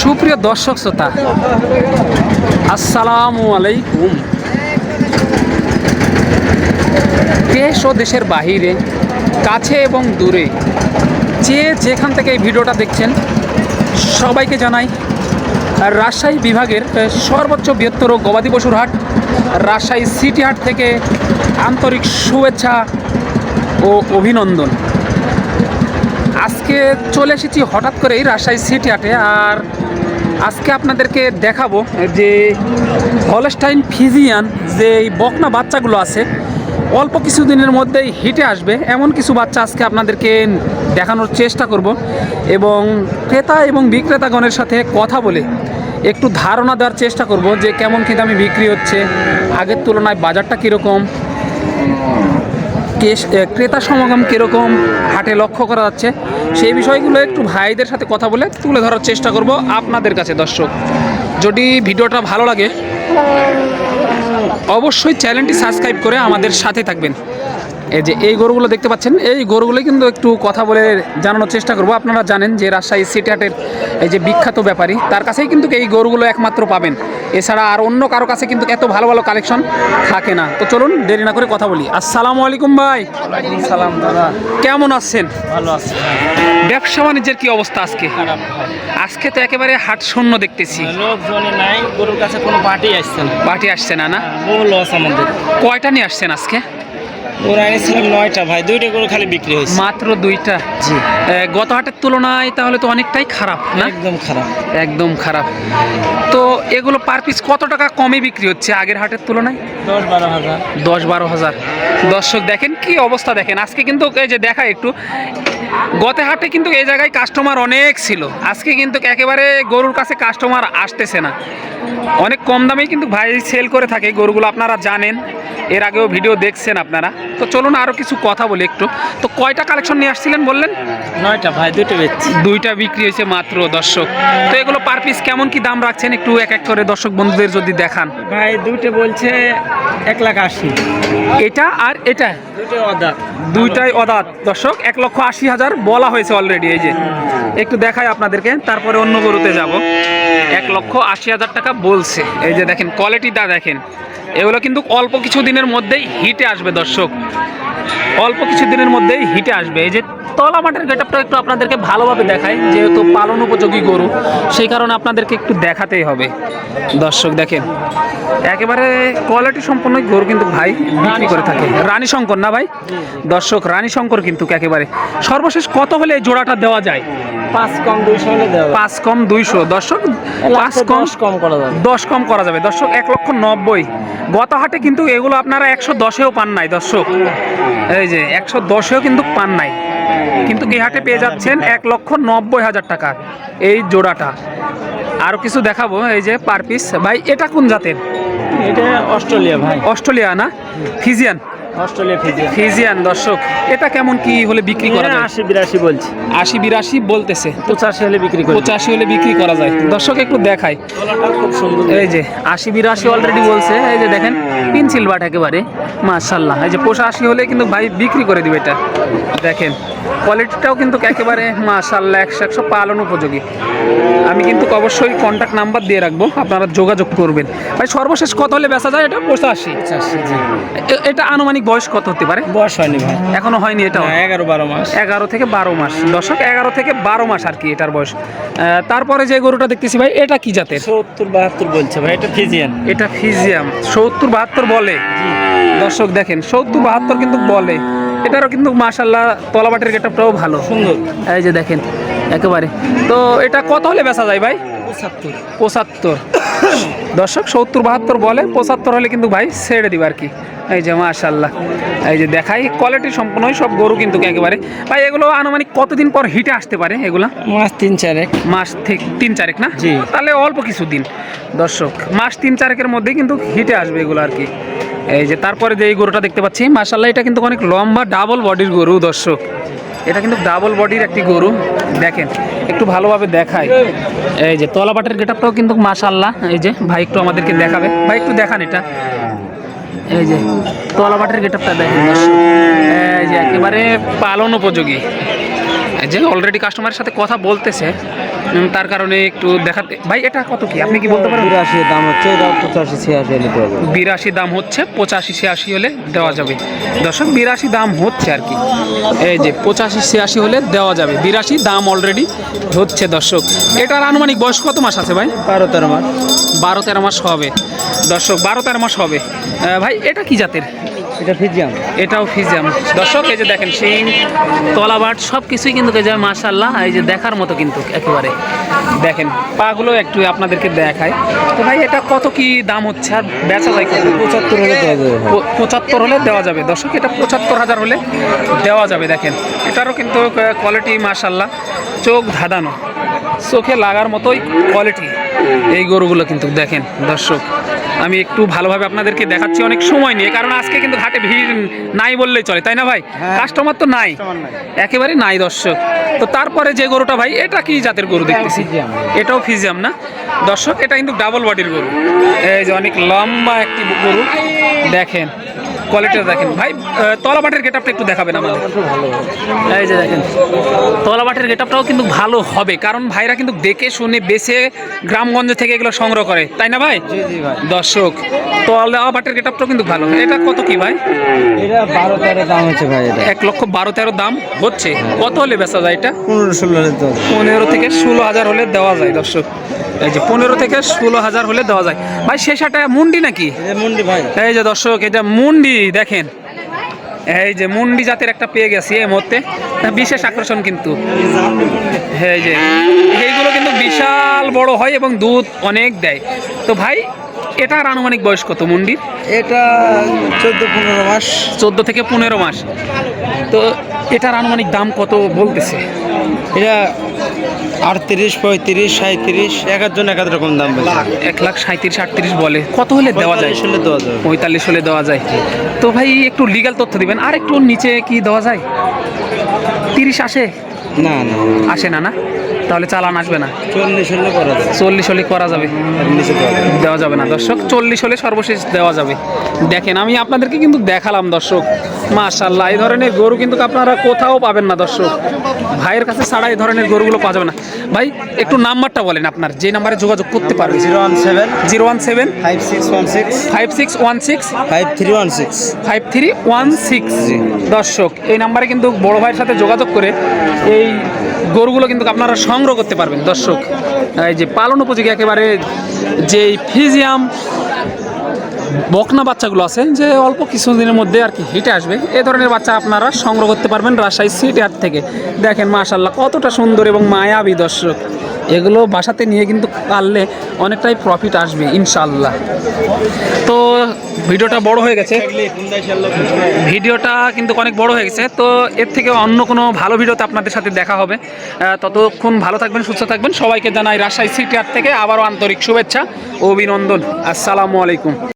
সুপ্রিয় দর্শক শ্রোতা, আসসালামু আলাইকুম। দেশ ও দেশের বাহিরে, কাছে এবং দূরে, যে যেখান থেকে এই ভিডিওটা দেখছেন, সবাইকে জানাই, রাজশাহী বিভাগের সর্বোচ্চ বৃহত্তর গবাদি পশুর হাট, রাজশাহী সিটি হাট থেকে আন্তরিক শুভেচ্ছা ও অভিনন্দন। আজকে চলে এসেছি হঠাৎ করেই রাজশাহী সিটি হাটে আর আজকে আপনাদেরকে দেখাবো যে হলস্টাইন ফিজিয়ান যে এই বকনা বাচ্চাগুলো আছে, অল্প কিছু দিনের মধ্যেই হিটে আসবে। এমন কিছু বাচ্চা আজকে আপনাদেরকে দেখানোর চেষ্টা করব এবং ক্রেতা এবং বিক্রেতাগণের সাথে কথা বলে একটু ধারণা দেওয়ার চেষ্টা করব যে কেমন কি দামে বিক্রি হচ্ছে, আগের তুলনায় বাজারটা কীরকম। কেস ক্রেতা সমাগম কীরকম হাটে লক্ষ্য করা যাচ্ছে, সেই বিষয়গুলো একটু ভাইদের সাথে কথা বলে তুলে ধরার চেষ্টা করব আপনাদের কাছে, দর্শক। যদি ভিডিওটা ভালো লাগে, অবশ্যই চ্যানেলটি সাবস্ক্রাইব করে আমাদের সাথে থাকবেন। এই যে এই গরুগুলো দেখতে পাচ্ছেন এই গরুগুলো কিন্তু একটু কথা বলে জানানোর চেষ্টা করব। আপনারা জানেন যে রাজশাহী সিটি হাটের এই যে বিখ্যাত ব্যাপারী তার কাছেই কিন্তু এই গরুগুলো একমাত্র পাবেন। এছাড়া আর অন্য কারও কাছে কিন্তু এত ভালো ভালো কালেকশন থাকে না। তো চলুন দেরি না করে কথা বলি। আসসালামু আলাইকুম ভাই। সালাম দাদা। কেমন আছেন? ভালো আছে। ব্যবসা বাণিজ্যের কি অবস্থা আজকে? আজকে তো একেবারে হাট শূন্য দেখতেছি। লোকজনে নাই গরুর কাছে কোনো পার্টি আসছে না। পার্টি আসছে না না? লস আমাদের। কয়টা নিয়ে আসছেন আজকে? নয়টা ভাই দুইটা গরু খালি বিক্রি হয়েছে। মাত্র দুইটা? জি। গত হাটের তুলনায় তাহলে তো অনেকটাই খারাপ না? একদম খারাপ। একদম খারাপ। তো এগুলো পার পিস কত টাকা কমে বিক্রি হচ্ছে আগের হাটের তুলনায়? দশ বারো হাজার। দশ বারো হাজার। দর্শক দেখেন কি অবস্থা দেখেন। আজকে কিন্তু এই যে দেখা একটু গত হাটে কিন্তু এই জায়গায় কাস্টমার অনেক ছিল। আজকে কিন্তু একেবারে গরুর কাছে কাস্টমার আসতেছে না। অনেক কম দামেই কিন্তু ভাই সেল করে থাকে গরুগুলো আপনারা জানেন। এর আগেও ভিডিও দেখছেন আপনারা। তো চলুন আরও কিছু কথা বলি একটু। তো কয়টা কালেকশন নিয়ে আসছিলেন বললেন? নয়টা ভাই দুটো দুইটা বিক্রি হয়েছে মাত্র দর্শক। তো এগুলো পার পিস কেমন কি দাম রাখছেন? একটু এক এক করে দর্শক বন্ধুদের যদি দেখান। ভাই দুটো বলছে এক লাখ আশি। এটা আর এটা? দুটো অদা দুইটাই অদাত। দর্শক, এক লক্ষ আশি হাজার বলা হয়েছে অলরেডি এই যে। একটু দেখাই আপনাদেরকে, তারপরে অন্য গরুতে যাব। এক লক্ষ আশি হাজার টাকা বলছে। এই যে দেখেন কোয়ালিটিটা দেখেন। এগুলো কিন্তু অল্প কিছু দিনের মধ্যেই হিটে আসবে, দর্শক। অল্প কিছু দিনের মধ্যেই হিটে আসবে। এই যে তলা মাঠের গেটআপটা একটু আপনাদেরকে ভালোভাবে দেখাই যেহেতু পালন উপযোগী গরু সেই কারণে আপনাদেরকে একটু দেখাতেই হবে। দর্শক দেখেন একেবারে কোয়ালিটি সম্পন্ন গরু কিন্তু ভাই বিক্রি করে থাকে। রানী শঙ্কর না ভাই? দর্শক রানী শঙ্কর কিন্তু একেবারে। সর্বশেষ কত হলে এই জোড়াটা দেওয়া যায়? পাঁচ কম দুইশো পাঁচ কম দুইশো। দর্শক পাঁচ কম দশ কম করা যাবে। দশ কম করা যাবে। দর্শক এক লক্ষ নব্বই। গত হাটে কিন্তু এগুলো আপনারা একশো দশেও পান নাই দর্শক। এই যে একশো দশেও কিন্তু পান নাই। কিন্তু এই হাটে পেয়ে যাচ্ছেন এক লক্ষ নব্বই হাজার টাকা এই জোড়াটা। আরও কিছু দেখাবো এই যে পার পিস ভাই এটা কোন জাতের? এটা অস্ট্রেলিয়া ভাই। অস্ট্রেলিয়া না? ফিজিয়ান? অস্ট্রেলিয়া ফিজিয়া ফিজিয়ান দর্শক এটা কেমন কি হলে বিক্রি করা যায়? আশি বিরাশি বলছি। আশি বিরাশি বলতেছে। পঁচাশি হলে বিক্রি করি। পঁচাশি হলে বিক্রি করা যায়। দর্শক একটু দেখায় খুব সুন্দর। এই যে আশি বিরাশি অলরেডি বলছে। এই যে দেখেন পিনসিল বাট একেবারে মাশাল্লাহ এই যে পোষা পঁচাশি হলে কিন্তু ভাই বিক্রি করে দিবে এটা। দেখেন কোয়ালিটিটাও কিন্তু একেবারে মাশাল্লাহ একশো একশো পালন উপযোগী। আমি কিন্তু অবশ্যই কন্ট্যাক্ট নাম্বার দিয়ে রাখব আপনারা যোগাযোগ করবেন। ভাই সর্বশেষ কত হলে বেচা যায় এটা? পঁচাশি এটা আনুমানিক বয়স কত হতে পারে? বয়স হয়নি ভাই। এখনও হয়নি এটা এগারো বারো মাস। এগারো থেকে বারো মাস। দশক এগারো থেকে বারো মাস আর কি এটার বয়স। তারপরে যে গরুটা দেখতেছি ভাই এটা কি জাতের? সত্তর বাহাত্তর বলছে ভাই এটা ফিজিয়ান। এটা ফিজিয়াম। সত্তর বাহাত্তর বলে। দর্শক দেখেন সত্তর বাহাত্তর কিন্তু বলে। এটারও কিন্তু মাশাল্লাহ তলাবাটের গেটআপটাও ভালো। সুন্দর। এই যে দেখেন একেবারে। তো এটা কত হলে বেচা যায় ভাই? পঁচাত্তর। পঁচাত্তর। দর্শক সত্তর বাহাত্তর বলে পঁচাত্তর হলে কিন্তু ভাই ছেড়ে দিবে আর কি। এই যে মাশাল্লাহ এই যে দেখাই কোয়ালিটি সম্পূর্ণই সব গরু কিন্তু একেবারে। ভাই এগুলো আনুমানিক কতদিন পর হিটে আসতে পারে এগুলা? মাস তিন চারেক। মাস থেকে তিন চারেক না? জি। তাহলে অল্প কিছু দিন দর্শক মাস তিন চারেকের মধ্যেই কিন্তু হিটে আসবে এগুলো আর কি। এই যে তারপরে যে এই গরুটা দেখতে পাচ্ছি মাসাল্লাহ এটা কিন্তু অনেক লম্বা ডাবল বডির গরু দর্শক। এটা কিন্তু ডাবল বডির একটি গরু। দেখেন একটু ভালোভাবে দেখায় এই যে তলাবাটের গেটআপটাও কিন্তু মাশাল্লাহ এই যে ভাই একটু আমাদেরকে দেখাবে। ভাই একটু দেখান এটা। এই যে তলাবাটের গেটআপটা দর্শক। এই যে, একেবারে পালন উপযোগী। যে অলরেডি কাস্টমারের সাথে কথা বলতেছে। তার কারণে একটু দেখাতে ভাই এটা কত কি? আপনি কি বলতে পারেন? বিরাশি দাম হচ্ছে পঁচাশি ছিয়াশি নিতে হবে বিরাশি দাম হচ্ছে পঁচাশি ছিয়াশি হলে দেওয়া যাবে। দর্শক বিরাশি দাম হচ্ছে আর কি। এই যে পঁচাশি ছিয়াশি হলে দেওয়া যাবে। বিরাশি দাম অলরেডি হচ্ছে দর্শক। এটার আনুমানিক বয়স কত মাস আছে ভাই? বারো তেরো মাস। বারো তেরো মাস হবে। দর্শক বারো তেরো মাস হবে। ভাই এটা কি জাতের? এটা ফিজিয়াম? এটাও ফিজিয়াম। দর্শক এই যে দেখেন শিং তলাবাট সব কিছুই কিন্তু এই যে মাশাল্লাহ এই যে দেখার মতো কিন্তু একেবারে। দেখেন পাগুলো একটু আপনাদেরকে দেখায় তো ভাই এটা কত কি দাম হচ্ছে? আর বেচা যায় পঁচাত্তর হলে দেওয়া যাবে পঁচাত্তর হলে দেওয়া যাবে। দর্শক এটা পঁচাত্তর হাজার হলে দেওয়া যাবে দেখেন। এটারও কিন্তু কোয়ালিটি মাশাল্লাহ চোখ ধাঁধানো। চোখে লাগার মতোই কোয়ালিটি এই গরুগুলো কিন্তু দেখেন দর্শক। আমি একটু ভালোভাবে আপনাদেরকে দেখাচ্ছি অনেক সময় নিয়ে কারণ আজকে কিন্তু ঘাটে ভিড় নাই বললেই চলে তাই না ভাই? হ্যাঁ। কাস্টমার তো নাই। একেবারে নাই দর্শক। তো তারপরে যে গরুটা ভাই এটা কি জাতের গরু দেখতেছি? এটাও ফিজিয়াম না? দর্শক এটা কিন্তু ডাবল বডির গরু। এই যে অনেক লম্বা একটি গরু। দেখেন কোয়ালিটিটা দেখেন। ভাই তলাবাটের গেটআপটা একটু দেখাবেন আমাদের। এই যে দেখেন তলাবাটের গেটআপটাও কিন্তু ভালো হবে কারণ ভাইরা কিন্তু দেখে শুনে বেছে গ্রামগঞ্জ থেকে এগুলো সংগ্রহ করে। তাই না ভাই? দর্শক তলাবাটের গেটআপটাও কিন্তু ভালো। এটা কত কি ভাই? এটা বারো তেরো দাম হচ্ছে ভাই এটা। এক লক্ষ বারো তেরো দাম হচ্ছে। কত হলে বেচা যায় এটা? পনেরো ষোলো পনেরো থেকে ষোলো হাজার হলে দেওয়া যায় দর্শক। এই যে পনেরো থেকে ষোলো হাজার হলে দেওয়া যায়। ভাই শেষাটা মুন্ডি নাকি? মুন্ডি ভাই। এই যে দর্শক এটা মুন্ডি। দেখেন। এই যে মুন্ডি জাতের একটা পেয়ে গেছি এই মুহূর্তে। বিশেষ আকর্ষণ কিন্তু। এই যে এইগুলো কিন্তু বিশাল বড় হয় এবং দুধ অনেক দেয়। তো ভাই এটার আনুমানিক বয়স কত মুন্ডির? এটা চোদ্দ পনেরো মাস। চোদ্দ থেকে পনেরো মাস। তো এটার আনুমানিক দাম কত বলতেছে? এটা আটত্রিশ পঁয়ত্রিশ সাঁত্রিশ এক একজন এক রকম দাম এক লাখ সাঁত্রিশ আটত্রিশ বলে। কত হলে দেওয়া যায়? হলে দেওয়া যাবে পঁয়তাল্লিশ হলে দেওয়া যায়। তো ভাই একটু লিগ্যাল তথ্য দিবেন। আর একটু নিচে কি দেওয়া যায়? তিরিশ আসে? না না। আসে না না? তাহলে চালান আসবে না। চল্লিশ হলে করা যাবে। চল্লিশ হলে করা যাবে। দেওয়া যাবে না দর্শক। চল্লিশ হলে সর্বশেষ দেওয়া যাবে। দেখেন আমি আপনাদেরকে কিন্তু দেখালাম দর্শক। মাশাল্লাহ এই ধরনের গরু কিন্তু আপনারা কোথাও পাবেন না দর্শক। ভাইয়ের কাছে ছাড়া এই ধরনের গরুগুলো পাওয়া যাবে না। ভাই একটু নাম্বারটা বলেন আপনার যে নাম্বারে যোগাযোগ করতে পারবে zero one seven zero one seven five six one six five six one six five three one six five three one six. দর্শক এই নাম্বারে কিন্তু বড় ভাইয়ের সাথে যোগাযোগ করে এই গরুগুলো কিন্তু আপনারা সংগ্রহ করতে পারবেন। দর্শক এই যে পালন উপযোগী একেবারে যে ফিজিয়াম বকনা বাচ্চাগুলো আছে, যে অল্প কিছুদিনের মধ্যে আর কি হিটে আসবে। এ ধরনের বাচ্চা আপনারা সংগ্রহ করতে পারবেন রাজশাহী সিটি হাট থেকে। দেখেন মাশাল্লাহ কতটা সুন্দর এবং মায়াবী দর্শক। এগুলো বাসাতে নিয়ে কিন্তু পারলে অনেকটাই প্রফিট আসবে ইনশাল্লাহ তো ভিডিওটা বড় হয়ে গেছে। ভিডিওটা কিন্তু অনেক বড় হয়ে গেছে। তো এর থেকে অন্য কোনো ভালো ভিডিওতে আপনাদের সাথে দেখা হবে। ততক্ষণ ভালো থাকবেন, সুস্থ থাকবেন। সবাইকে জানাই রাজশাহী সিটি হাট থেকে আবারও আন্তরিক শুভেচ্ছা। ও অভিনন্দন। আসসালামু আলাইকুম।